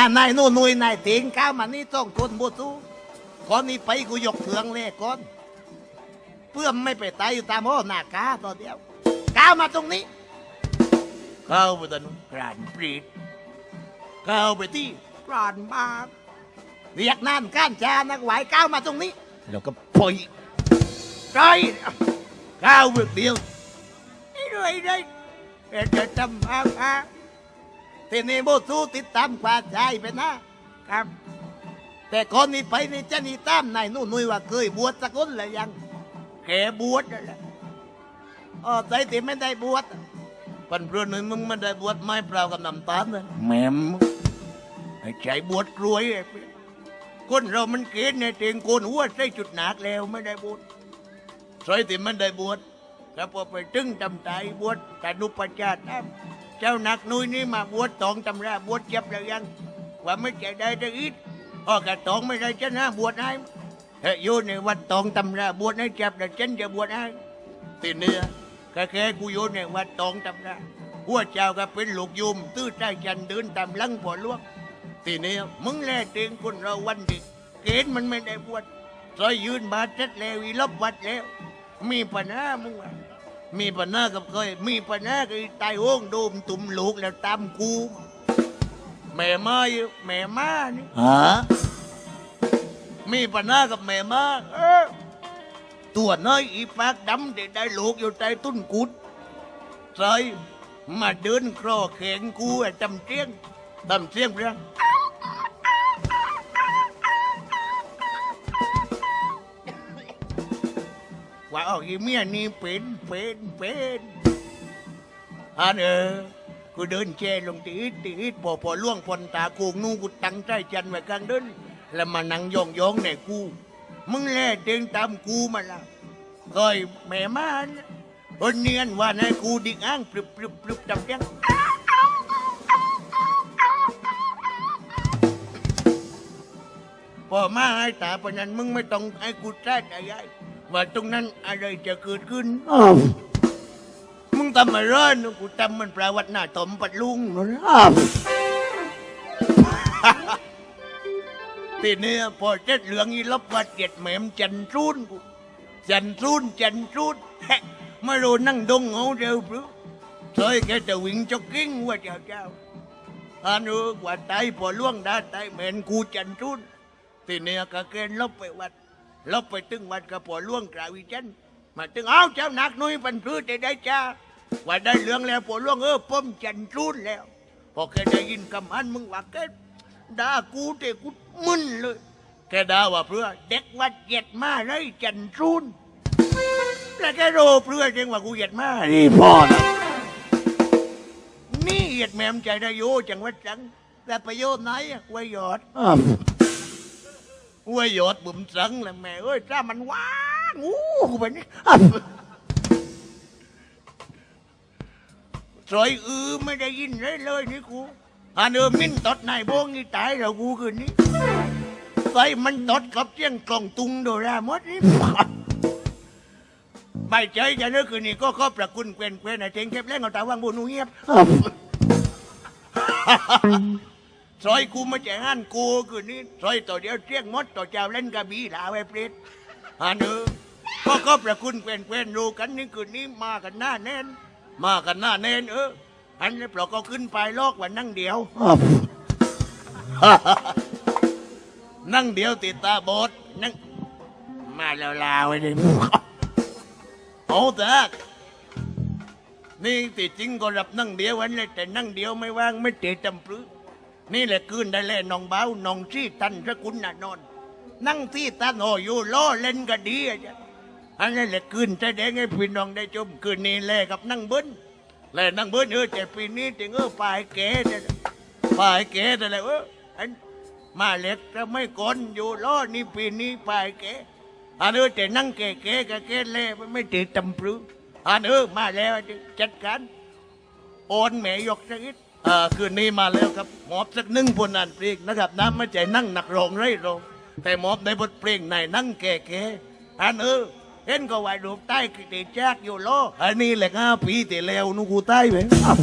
านายนู่นนุยนายเถิงก้าวมานี่ต้องคนบูทูก่อนนี้ไปกูยกเถืองเลยก่อน เพื่อไม่ไปตายอยู่ตามห้อหน้ากาต่อเดียวก้าวมาตรงนี้ เข้าไปตรงนู้นกรานปรีดเข้าไปที่กรานบาปเรียกนานก้านจานักไหวก้าวมาตรงนี้ แล้วก็ปล่อยใจก้าวเบือกเดียวนี่เลยเลยเดี๋ยวจะจำอาอา ทีนี้โบสูติดตามกว่าใจไปนะครับ แต่คนนี้ไปนี่จะนี่ตามนายนู่นนุ้ยว่าเคยบวชสักคนหรือยังแกบวชนั่นแหละอ๋อใจที่ไม่ได้บวชปันเพื่อนหนึ่งมึงไม่ได้บวชไม่เปล่ากับน้ำตาลนะแหม่มไอ้ใจบวชกรวยไอ้เพื่อนคนเรามันเกณฑ์ในเตียงโกนหัวใส่จุดหนักแล้วไม่ได้บวชใส่ที่มันได้บวชก็พอไปตึงจำใจบวชแต่นุปจาตาม เจ้าหนักนุ้ยนี่มาบวชตองตำราบวชเจ็บแล้วยังว่าไม่ใจได้จะอิดอ๋อกระตองไม่ได้จะนะบวชให้เฮ้ยอยู่ในวัดตองตำราบวชให้จับแต่ฉันจะบวชให้ตีเนื้อก็แค่กูอยู่ในวัดตองตำราหัวเจ้าก็เป็นลูกยุมตื้อใต้จันเดินตามหลังพ่อหลวงตีเนื้อมึงแลเตียงคนเราวันเด็กเกณฑ์มันไม่ได้บวชซอยยืนบาดเจ็ดแล้วอีลบวัดแล้ว มีปัญหามึงวะ มีปัญหากับเคยมีปัญหากับไอ้ตายโอ่งโดมตุ่มลูกแล้วตามกู แม่มาอยู่แม่มานี่ ฮะมีปัญหากับแม่มาเออตัวน้อยอีปากดำที่ได้ลูกอยู่ใต้ต้นกุดใส่มาเดินครอแขงกูไอ้จำเจียงจำเจียงเพียง ว่าออกอีเมียนี่เป็นเป็นเป็นอันเออกูเดินแช่ลงตีอิดตีอิดพอพอล่วงพนตากูนู่กูตั้งใจจันไว้กลางเดินแล้วมานั่งยองยองในกูมึงแล่เดินตามกูมาละก้อยแม่มาคนเนียนว่าในกูดิกอ้างปรึบปรึบปรึบจำเพียงพอมาให้ตาปะนั้นมึงไม่ต้องให้กูแท้อะไร ว่าตรงนั้นอะไรจะเกิดขึ้น อ้าวมึงทำอะไรนะกูทำมันประวัติหน้าตมปัดลุงนั่นนะอ้าวทีนี้พอเจ็ดเหลืองอีลบวัดเจ็ดแหมมจันทรุนกูจันทรุนจันทรุนแฮะไม่รู้นั่งดงเหงาเร็วปรือเคยแกจะวิ่งจ็อกกิ้งว่าเจ้าเจ้าอันนู้ว่าตายพอล่วงได้ตายเหม็นกูจันทรุนทีนี้ก็เกณฑ์ลบไปวัด ลบไปตึงวัดก็พอล่วงกราวิจันมาตึงเอาเจ้าหนักหนุ้ยปันพื้นได้ได้จ้าว่าได้เหลืองแล้วพอล่วงเออป้อมจันทรุนแล้ว พอแกได้ยินคำอันมึงว่าแกด่ากูแต่กูมึนเลย แกด่าว่าเพื่อเด็กวัดเหยียดมาไรจันทรุนแล้วแกโรเพื่อจริงว่ากูเหยียดมานี่พ่อนะนี่เหยียดแม่มใจได้โยจังวัดจังแต่ประโยชน์ไหนไวยหยอด อ้วยหยดบุ๋มสังละแม่เอ้ยถ้ามันว้างูกูไปนี่อ้าวสอยอือไม่ได้ยินเลยเลยนี่กูอันเออมินตดนายโบงนี่ตายแล้วกูคืนนี้ใส่มันตดกับเจียงกล่องตุงโดราหมดนี่ไม่ใจจะนึกคืนนี้ก็ขอบประคุณเกวนเกวนไอ้เจงเก็บแรงเอาตาว่างบุญเงียบ ซอยกูมาแจ้งอันกูคืนนี้ซอยต่อเดียวเจียงมดต่อเจ้าเล่นกระบี่ลาไว้เปรตอันเออก็ขอบประคุณเกวนเกวนรู้กันนี่คืนนี้มากันหน้าแน่น มากันหน้าแน่นเอออันนี้เราก็ขึ้นไปลอกว่านั่งเดียว นั่งเดียวติดตาบอดนั่งมาแล้วลาไว้เลยโอ้ตานี่ติดจริงก็รับนั่งเดียววันเลยแต่นั่งเดียวไม่ว่างไม่เตะจำปลื้ นี่แหละคืนได้แล่น้องเบ้าน้องชี้ตันสกุลน่ะนอน นั่งที่ตาโนอยู่ล้อเล่นก็ดีอะจ้ะอันนี้แหละคืนแดงให้พี่น้องได้ชมคืนนี้แล่กับนั่งเบิ้ลแลนั่งเบิ้ลเออแต่ปีนี้ถึงเออปลายแก่เนี่ยปลายแก่แต่ละเอออันมาเล็กจะไม่กนอยู่ล้อนี่ปีนี้ไปแกอันเออแต่นั่งแก่แก่แก่แก่เล่ไม่ติดตำปรืออันเออมาแล้วจัดการโอนแม่ยกสักนิด อ่าคืนนี้มาแล้วครับหมอบสักหนึ่งพนนันเพลงนะครับน้ำไม่ใจนั่งหนักรองไรรองแต่หมอบในบทเพลงในนั่งแก่แก่อันเออเห็นก็ว่ารูปใต้กิติแจกอยู่ล้ออันนี้แหละห้าปีแต่แล้วนูกูใต้ไหมอ้าว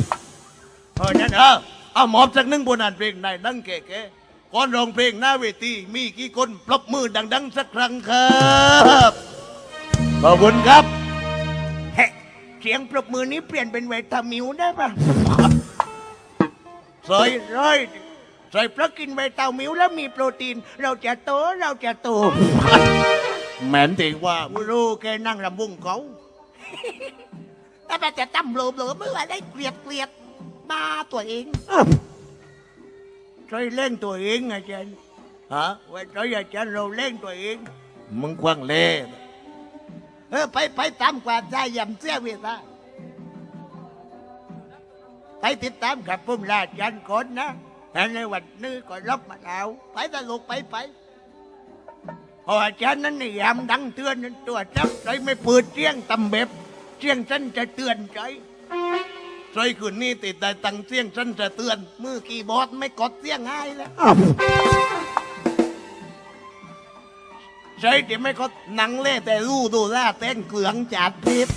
เออนั่นเออเอาหมอบสักหนึ่งบนอ่านเพลงในดังแก่ๆก่อนร้องเพลงหน้าเวทีมีกี่คนปรบมือดัง ๆ สักครั้งครับขอบคุณครับเฮ้เสียงปรบมือนี้เปลี่ยนเป็นเวทามิวได้ปะ ใส่ร้อยใส่เพราะกินเวทามิวแล้วมีโปรตีน เราจะโตเราจะโตแหมนถึงว่ารู้แกนั่งรำวงเขาถ้ามันจะตั้มโลมโลมเมื่อได้เกลียดเกลียดมาตัวเองใช่เล่นตัวเองไงเจนฮะว่าใช่อาจารย์เราเล่นตัวเอง มึงควังเล่เออไปไปตามความใจยำเสียเวลา ไปติดตามกับพุ่มราชันก่อนนะแต่ในวันนี้ก็รับมาแล้วไปตลกไปไปเพราะอาจารย์นั้นนี่ยามดังเตือนนั้นตัวจับใจไม่เปิดเสียงตำเบ็บเสียงฉันจะเตือนใจใจคืนนี้ติดแต่ตังเสียงฉันจะเตือนมือกีย์บอร์ดไม่กดเสียงง่ายแล้วใจที่ไม่กดหนังเล่แต่รู้ดูแลเต้นเกลืองจัดพิษ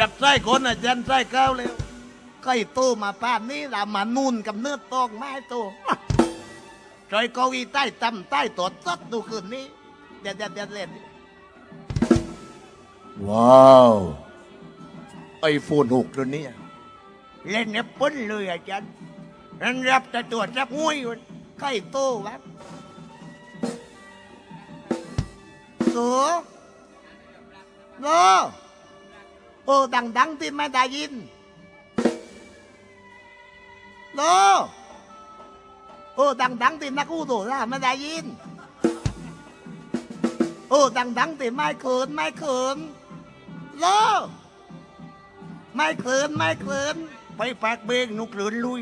รับไส้คนอาจารย์ไส้ก้าวเร็วก็ไอ้ตู้มาป้านนี้ละมานุ่นกับเนื้อตองไม้ตู้ใจเกาอีใต้ตำใต้ตดซัดดูคืนนี้เดี๋ยวเดี๋ยวเดี๋ยวเล่นว้าวไอโฟนหกตัวเนี้เล่นเนี่ยป้นเลยอาจารย์นันรับแต่ตัวจับงวยอยู่ใกล้โตวะโสโล โอ้ดังดังๆที่ไม่ได้ยินโลโอ้ดังดังๆที่นักอู้ตัวละไม่ได้ยิน โอ้ดังดังๆแต่ไม่เขินไม่เขินโลไม่เขินไม่เขินไปปากเบงหนุกเลืนลุย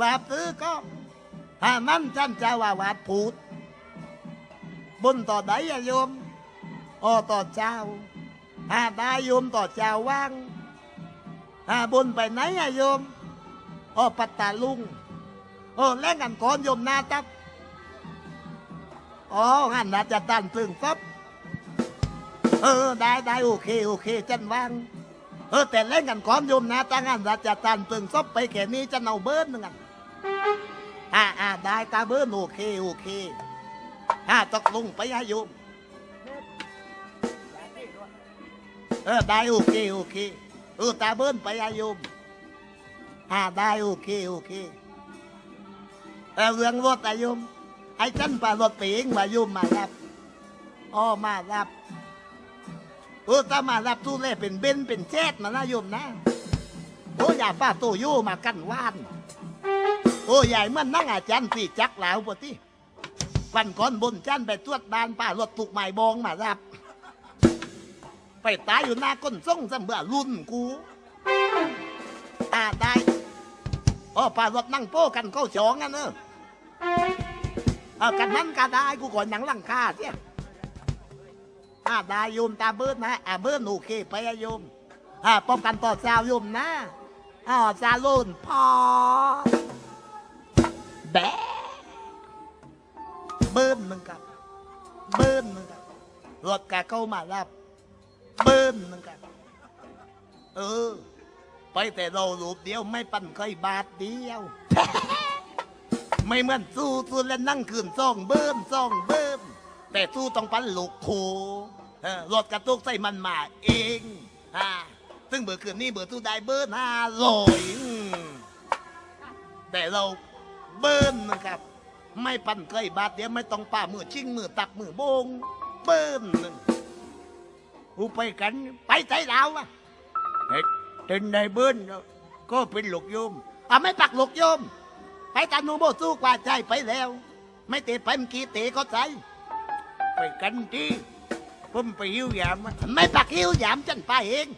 ว่าตื้อก็หามันจันจะว่าวาดพูดบนต่อใดอะโยม อ้อต่อเจ้าหาได้โยมต่อเจ้าว่างหาบนไปไหนอะโยมอ้อปัตตาลุงโอ้แล่งกันก่อนโยมนาตับอ๋องั้นนะจะตันตึงปั๊บเออได้ได้โอเคโอเคจันว่างเออแต่เล่นกันก่อนโยมนะตั้งงั้นนะจะตันตึงซับไปแค่นี้จะเอาเบิร์นหนึ่งอะอ่าอ่าได้ตาเบิร์นโอเคโอเคอ่าตกลงไปให้โย เออได้โอเคโอเคเออตาเบิร์นไปให้โยมอ่าได้โอเคโอเคเออเรื่องรถอะโยมไอ้ฉันปลารถไปเองมาโยมมารับอ๋อมารับเออถ้ามารับตู้เล่เป็นเบนเป็นแจ๊ดมานะโยมนะโอ้อย่าป้าโตโยมากันว่าน โอ้ใหญ่เมื่อนั่งอาจารย์สี่จักรล้วปะที่วันก่อนบนจันไปตรวจบ้านป้ารถปลุกใหม่บองมารับ ไปตายอยู่หน้าก้นส่งสำเบื่อรุ่นกูอ่าได้อ๋อป้ารถนั่งโป้กันเข้าจองกันเนอะเออกันนั้นก็ได้กูก่อนหนังลังคาเสียอ่าได้โยมตาเบิ้ลนะอ่าเบิ้ลโอเคไปโยมอ่าป้องกันต่อสาวโยมนะอ่าซาลุนพอแบเบิ้ลมึงกับเบิ้ลมึงกับรถกาเข้ามารับ เบิ้ลมึงกับเออ ไปแต่เราลูกเดียวไม่ปั่นเคยบาทเดียว ไม่เหมือนสู้สู้แล้วนั่งคืนซ่องเบิ้มซ่องเบิ้มแต่สู้ต้องปันลูกโครถกระตุกใส่มันมาเองอ่าซึ่งเบอร์คืนนี้เบอร์สู้ได้เบิ้มห้าร้อยแต่เราเบิ้มนะครับ ไม่ปั่นเคยบาทเดียวไม่ต้องป่ามือชิงมือตักมือโบงเบิ้มหนึ่ง กูไปกันไปใจเราวอะเฮ้ยเป็นในเบิ้ลก็เป็นลูกโยมอะไม่ปักลูกโยม ไปตานูโบสู้กว่าใจไปแล้ว ไม่เตะไปเมื่อกี้เตะก็ใจไปกันที่ผมไปหิวยามไม่ปักหิวยามฉันไปเอง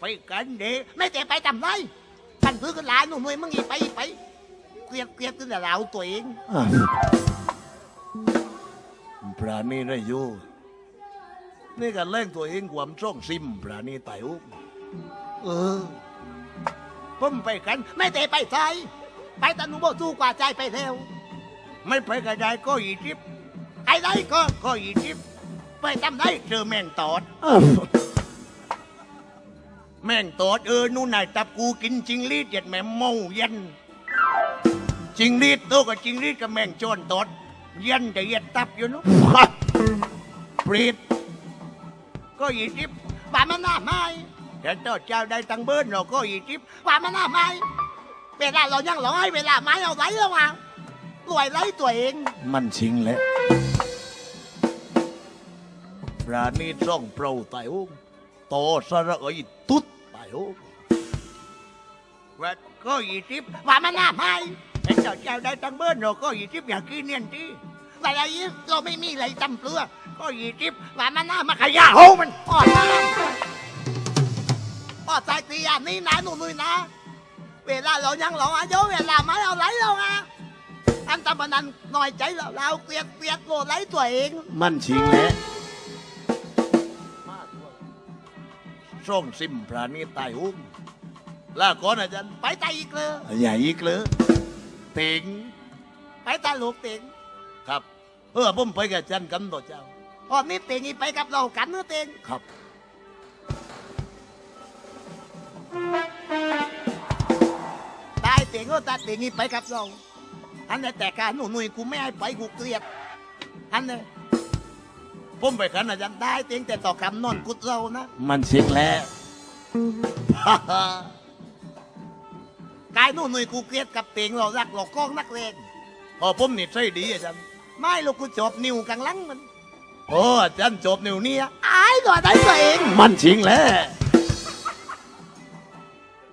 ไปกันเดไม่เตะไปทำไรฉันซื้อกันหลายหนุ่มมึงอีกไปอีกไปเกลียดเกลียดตั้งแต่เราตัวเองพระนี่ได้อยู่ นี่กันเล่งตัวเองความช่องซิมพระนี่ไต่อุกเออผมไปกัน ไม่เตะไปใจไปตาหนูบอกสู้กว่าใจไปแล้วไม่ไปกระจายก็อีจิบไอ้ไรก็ก็อีจิบไปทำได้เจอแมงตอด แม่งตอดเออนู่นนายตับกูกินจิงรีดเย็ดแม่เมาเย็นจิงรีดโตกับจิงรีดกับแม่งโจนตอดเย็นแต่เย็ดตับอยู่เนู้ปรีด ก็ยีทิพว่ามันหน้าไม้แต่ต่อเจ้าได้ตังเบิ้ลเราก็ยีทิพว่ามันหน้าไม้เวลาเรายังร้อยเวลาไม้เอาไว้แล้วอะรวยไล่ตัวเอง มันชิงแหล้วปราณีตร่องเปราไตโอ้โตสระเอยตุ๊ดไตโอ้ว่าก็ยีทิพว่ามันหน้าไม้แต่เจ้าเจ้าได้ตังเบิ้ลเราก็ยีทิพอย่างกี้เนียนที่เวลานี้เราไม่มีอะไรตำเปลือ ก็ยีทิพว่ามันหน้ามาขยะโหมันอ่อนมาอ่อนใจตีอันนี้นะหนุ่ยๆนะ เวลาเรายังหลงอายุเวลาไม่เอาไหลเราอะอันตำบันนันน้อยใจเราเราเกลียดเกลียดโกรธไหลตัวเอง มันชิงแหละส่งซิมพระนี่ตายหุ้มลาก่อนอาจารย์ไปตายอีกเลยใหญ่อีกเลยเต็งไปตายลูกเต็งครับ เออผมไปกับอาจารย์กันต่อเจ้า อ๋อนี่เต็งอีไปกับเรากันเนื้อเต็งครับได้เตียงก็ตัดเตียงนี้ไปกับเราอันนี้แต่การหนูหนุ่ยกูไม่ให้ไปกูเกลียดอันนี้ผมไปขันอาจารย์ได้เตียงแต่ต่อคำนอนกุดเรานะ มันเสียงแล้วกายหนูหนุ่ยกูเกลียดกับเตียงเรารักเรากล้องนักเลงพอผมนี่ใช่ดีอาจารย์ไม่ลูกกูจบนิ้วกลางหลังมัน โอ้อาจารย์จบนิ้วเนี่ยอายก่อนได้ตัวเอง มันชิงแล้ว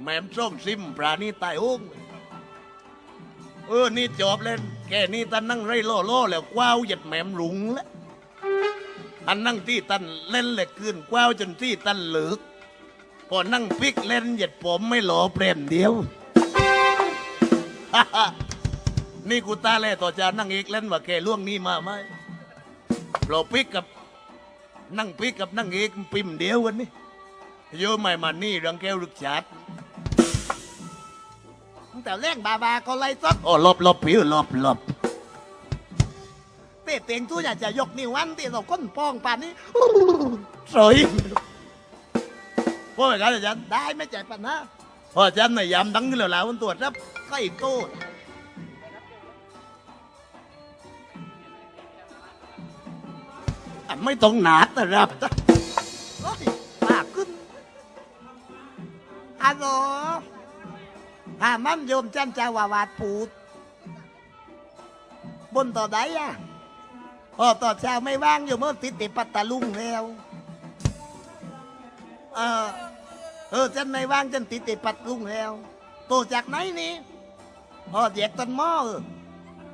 แม่มส้มซิมปราณีตายอุ้งเออ นี่จบเล่น แกนี่ตันนั่งไรล่อล่อแล้วกว้าวเหยียดแหมมหลุงแล้วอันนั่งที่ตันเล่นเหล็กคืนกว้าวจนที่ตันเหลือกพอนั่งปิกเล่นเหยียดผมไม่หล่อเปรมเดียว นี่กูตาแล่ต่อจานั่งอีกเล่นว่าแกล่วงนี้มาไหม เราปิกกับนั่งปิกกับนั่งเอกปิมเดียวกันนี่โยมไม่มานี่รังแก้วลึกชัดตั้งแต่แรงบาบาก็ไล่ซัดโอ้หลบหลบผิวหลบหลบเต้เตียงตู้อยากจะยกนิ้ววันที่เราก้นปองป่านนี้สวยพ่อแม่กันอาจารย์ได้ไม่ใจปัญหาพ่ออาจารย์ในยามดังขึ้นแล้วแล้วมันตรวจรับใกล้โต อะไม่ต้องหนาแต่รับจ้ะโอ้ยปากขึ้นฮัลโหลถ้ามันโยมจันจาวาวาดปูด บนต่อใดอะพอต่อเช้าไม่ว่างอยู่เมื่อติดติดปัตตาลุงแล้ว เออเออจันไม่ว่างจันติดติดปัตตาลุงแล้วโตจากไหนนี่พอเด็กต้นหม้อ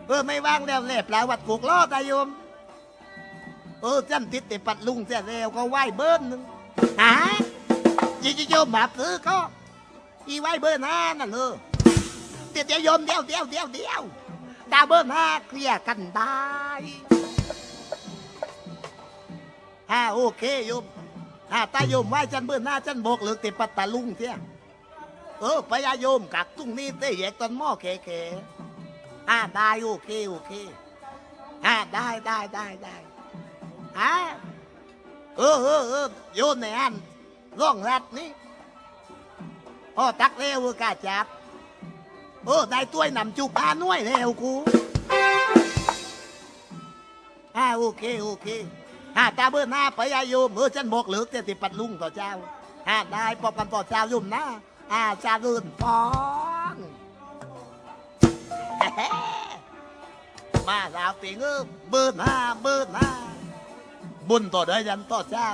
เออไม่ว่างแล้วแหลบลาวัดกุกล้อตาโยม เออจันติดติปัตตาลุงเสียแล้วก็ไหวเบิ้ลนึงฮะยี่โยมมาซื้อก็อีไหวเบอร์หน้านั่นเออเดี๋ยวเดี๋ยวโยมเดี๋ยวเดี๋ยวเดี๋ยวเดี๋ยวดาวเบอร์หน้าเคลียร์กันได้ฮ่าโอเคโยมฮ่าตาโยมไหว้จันเบอร์หน้าจันบอกเหลือติดปัตตาลุงเที่ยเออพญาโยมกักตุ้งนี้เต้แยกตอนหม้อแก่ๆฮ่าได้โอเคโอเคฮ่าได้ได้ได้ได้ ฮ่าเออเออเออโยมในอันร่องรัดนี่โอ้ตักเร็วกาจับโอ้ได้ตัวยนำจูปลาหน่วยเร็วกูอ่าโอเคโอเคอ่าตาเบอร์หน้าไปอายุเมื่อฉันบอกเหลือแต่ติปัดลุงต่อเจ้าอ่าได้ปอบกันต่อเจ้ายุ่มนะอ่าจารื่นปองเฮ้ๆมาสาวติงเออเบอร์หน้าเบอร์หน้า บุญต่อได้ยันต่อเจ้า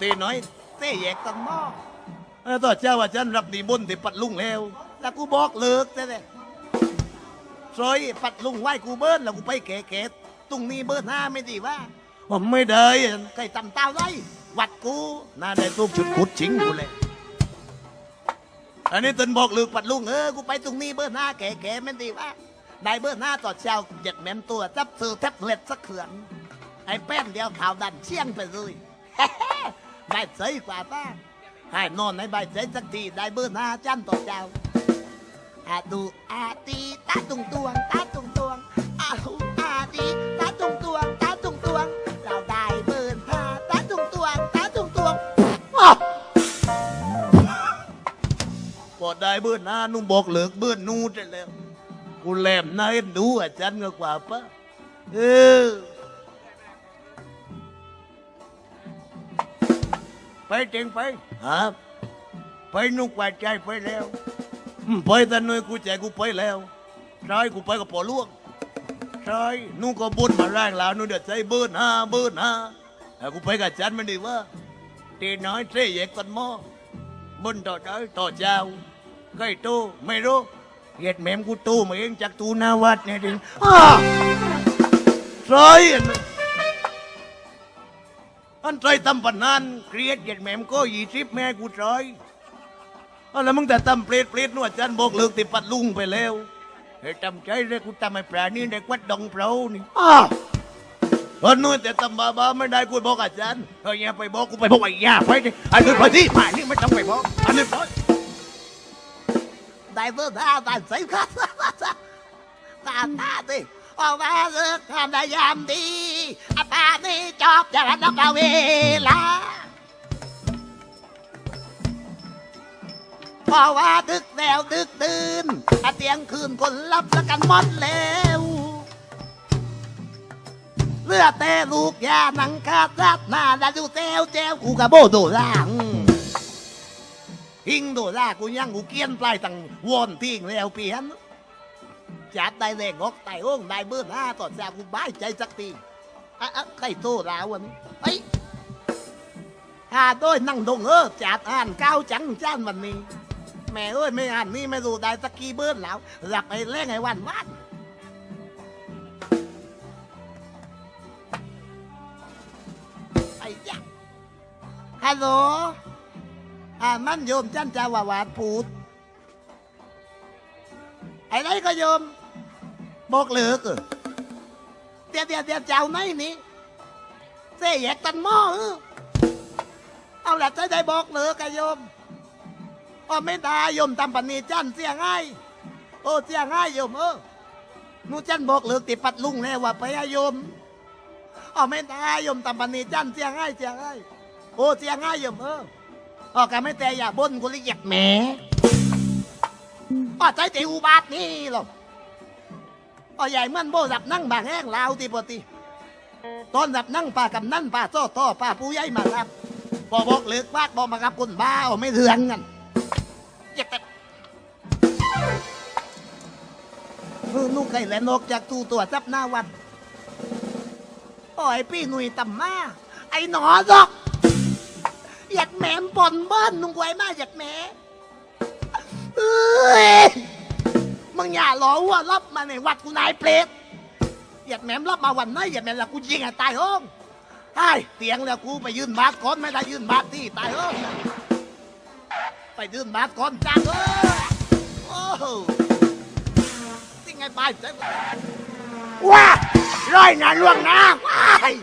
ตีน้อยเต้แยกตันหม้อเออต่อเจ้าว่าฉันรับนิมนต์ที่ปัดลุงแล้วแล้วกูบอกเลิกแต่เนี่ยซอยปัดลุงไหวกูเบิ้ลแล้วกูไปแก่แก่ๆตรงนี้เบิ้ลหน้าไม่ดีว่าผมไม่ได้ใครตำเต้าไรวัดกูน่าได้ตุ้มชุดขุดชิงกูเลยอันนี้ตนบอกเลิกปัดลุงเออกูไปตรงนี้เบิ้ลหน้าแก่แก่ไม่ดีว่าได้เบิ้ลหน้าต่อเจ้าเจ็ดแม่มตัวจับซื้อแท็บเล็ตสักเขื่อน ไอ้แป้นเดียวข่าวดันเชี่ยงไปเลยได้เสยกว่าป้าให้นอนในใบเสร็จสักทีได้เบอร์หน้าจันต่อเจ้าอาดูอาตีตาตุงตวงตาตุงตวงอาดูอาตีตาตุงตวงตาตุงตวง เราได้เบอร์หน้าตาตุงตวงตาตุงตวงอ้าวอได้เบื่อหน้านุ่งบอกเหลือกเบื่อนูจะแล้วกูแหลมหน้าเอ็นดูอาจารย์ก็กว่าปะเออ ไปเจงไปฮะไปนุ่งกว่าใจไปแล้วอืมไปแต่หน่อยกูใจกูไปแล้วใช่กูไปกับปอล่วงใช่นุ่งก็บุญมาแรงแล้วนุ่งเดือดใจเบื่อหน้าเบื่อหน้าแต่กูไปกับอาจารย์มันดีว่าตีน้อยเสียเยกกันหม้อบนต่อได้ต่อเจ้าใกล้ตู้ไม่รู้เหตุแม่มกูตู้มาเองจากตู้หนาวัดเนี่ยดิอ้าร้อย อันนั้นอันใจตำปนนันเครียดเหตุแม่มก็ยี่สิบแม่กูร้อยอันแล้วมึงแต่ตำเปรตเปรตนวดจันบอกเลิกติดปัดลุงไปแล้วเฮ้ยจำใจเลยกูทำไอ้ปลานี่ในวัดดงเปล่านี่อ้าตอนนู้นแต่ตำบาบาไม่ได้กูบอกอาจารย์เฮ้ยอย่าไปบอกกูไปบอกไอ้ย่าไปดิอันนี้ไปที่มานี่ไม่ต้องไปบอกอันนี้ไปได้เบอร์ได้ได้ใส่ครับตาตาดิออกมาเลิกทำได้ยามดี อาปานี่จอบจะรักเอาเวลาเพราะว่าดึกแล้วดึกดื่นอาเตียงคืนคนรับแล้วกันหมดแล้วเลือดแต่ลูกยาหนังขาดรัดหน้าดาดูเต้วเจ้วกูกระโบโดล่างหิงโดล่ากูยังกูเกี้ยนปลายตังวนทิ้งแล้วเปลี่ยนจัดได้แรงอกไตโอ่งได้เบื่อหน้าต่อจากกูบายใจสักที อะอะใครโตแล้ววันนี้ฮ้หาด้วยนั่งดงเออจัดอ่านก้าวจังจ้านวันนี้ แม่เอ้ยไม่อ่านนี่ไม่รู้ได้สักกี่เบื่อแล้วหลับไปเล่นไงวันวันไอ้ยะฮัลโหลอ่ามันโยมจันจาวาวาดพูดไอ้ไรก็โยมบอกเลิกเออ เดี๋ยวเดี๋ยวเดี๋ยวเจ้าไหนนี่เสียแยกตันหม้อเออเอาละจะได้บอกเลิกะโยมอ๋อไม่ได้โยมทำปันนีจันเสียง่ายโอ้เสียง่ายโยมเออหนูจันบอกเลิกติดปัดลุงแล้วว่าไปอะโยมอ๋อไม่ได้ยมตำปันนีจันเสียง่ายเสียง่ายโอ้เสียง่ายยมเอออ๋อกะไม่แต่อย่าบ่นกูเลยเหยียดแหมอ๋อใจเตอุบาทนี่หรอ อ๋อใหญ่เมันโบสับนั่งบางแห้งลาวตีปติตอนสับนั่งป่ากำนั่นป่าโซ่ต่อป่าผู้ใหญ่มาครับบอบอกเลิกปากบอกมากับคนบ้าอ๋อไม่เถืองกันเหยียดแต่เออลูกไก่แหลนอกจากตู้ตัวจับหน้าวัดโอ้ยพี่หนุ่ยต่ำมา ไอ้หนอดอกอยากแหมมปนเบิ้ลนุ่งไว้มาอยากแหมเอ้ย มึงอย่าล้อว่ารับมาในวัดกูนายเปรตอยากแหมมรับมาวันไหนอยากแหมมล้วกูยิงให้ตายห้องไอ้เตียงแล้วกูไปยืนบาทก่อนไม่ได้ยืนบาทที่ตายห้องไปยืนบาทก่อนจังเออโอ้โหสิ่งไงไปจังว้าร้อยนาล่วงหน้าว้าย